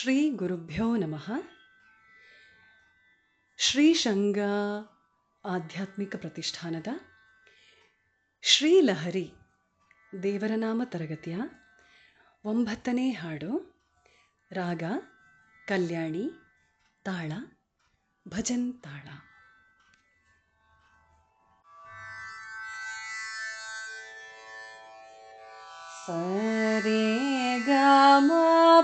ಶ್ರೀ ಗುರುಭ್ಯೋ ನಮಃ. ಶ್ರೀಶಂಗ ಆಧ್ಯಾತ್ಮಿಕ ಪ್ರತಿಷ್ಠಾನದ ಶ್ರೀಲಹರಿ ದೇವರ ನಾಮ ತರಗತಿಯ ಒಂಬತ್ತನೇ ಹಾಡು. ರಾಗ, ಕಲ್ಯಾಣಿ, ತಾಳ, ಭಜನ್ ತಾಳ. ಸರಿ ಗ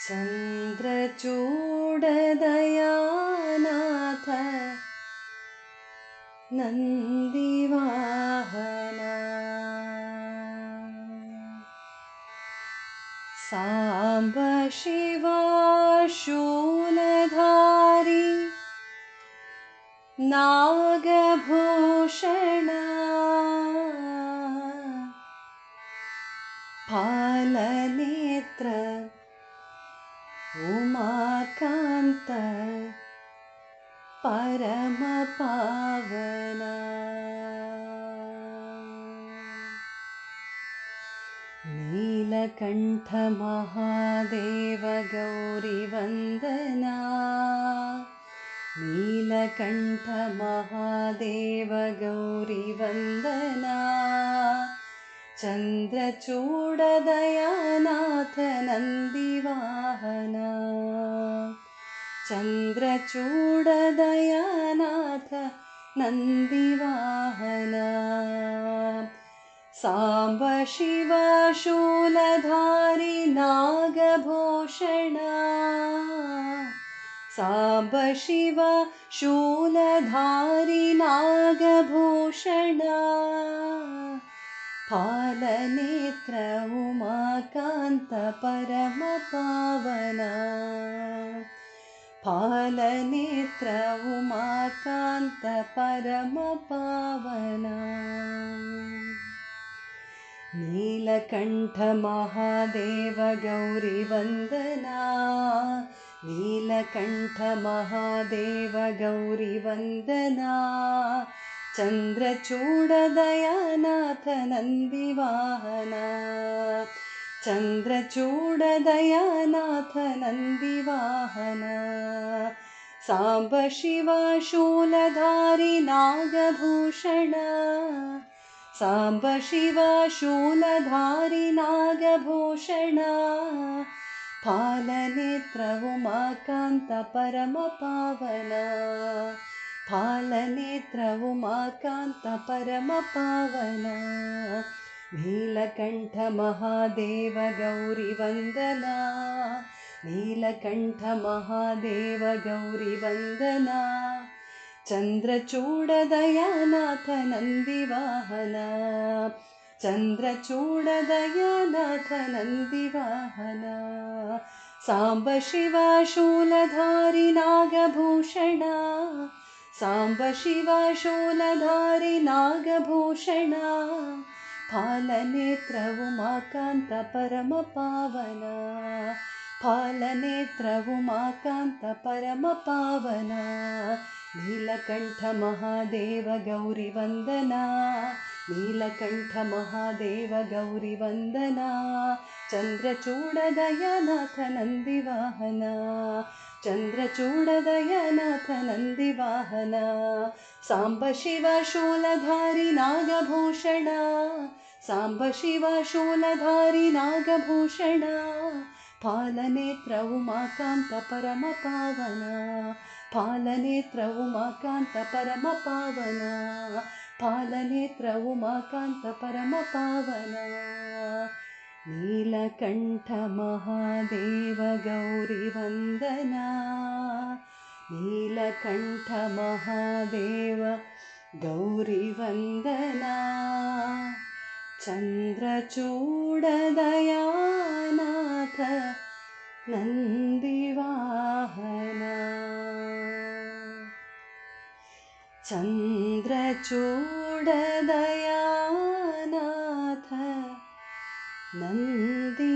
चन्द्रचूडदयानाथ नन्दिवाहना। साम्ब शिवा शूलधारी नागभूषणा। फालनेत्र उमाकान्त परमपावना। नीलकण्ठमहादेव गौरिवन्दना। नीलकण्ठमहादेव गौरिवन्दना। चन्द्रचूडदयानाथ नन्दिवाहना चन्द्रचूडदयानाथ नन्दिवाहना साम्ब शिव शूलधारि नागभूषणा। साम्ब शिव शूलधारि नागभूषणा। फालनेत्र उमाकान्त परमपावना फालनेत्र उमाकान्त परमपावना। नीलकण्ठमहादेव गौरिवन्दना नीलकण्ठमहादेव गौरिवन्दना चन्द्रचूडदयानाथ नन्दिवाहना चन्द्रचूडदयानाथ नन्दिवाहना साम्ब शिवा शूलधारि नागभूषणा साम्ब शिवा शूलधारि नागभूषणा फालनेत्र उमाकान्त परमपावना फालनेत्र उमाकान्त परमपावना नीलकण्ठमहादेव गौरिवन्दना नीलकण्ठमहादेव गौरिवन्दना चन्द्रचूडदयानाथ नन्दिवाहना चन्द्रचूडदयानाथ नन्दिवाहना साम्ब शिवा शूलधारि नागभूषणा। साम्ब शिवा शूलधारि नागभूषणा फालनेत्र उमाकान्त परमपावना फालनेत्र उमाकान्त परमपावना नीलकण्ठमहादेव गौरिवन्दना नीलकण्ठमहादेव गौरिवन्दना चन्द्रचूडदयानाथ नन्दिवाहना चन्द्रचूडदयानाथ नन्दिवाहना साम्ब शिव शूलधारि नागभूषणा साम्ब शिव शूलधारि परमपावना फालनेत्र उमाकान्त परमपावना फालनेत्र उमाकान्त परमपावना नीलकण्ठमहादेवगौरिवन्दना। नीलकण्ठमहादेव गौरिवन्दना चन्द्रचूडदयानाथ नन्दिवाहना। चन्द्रचूडदया 能的。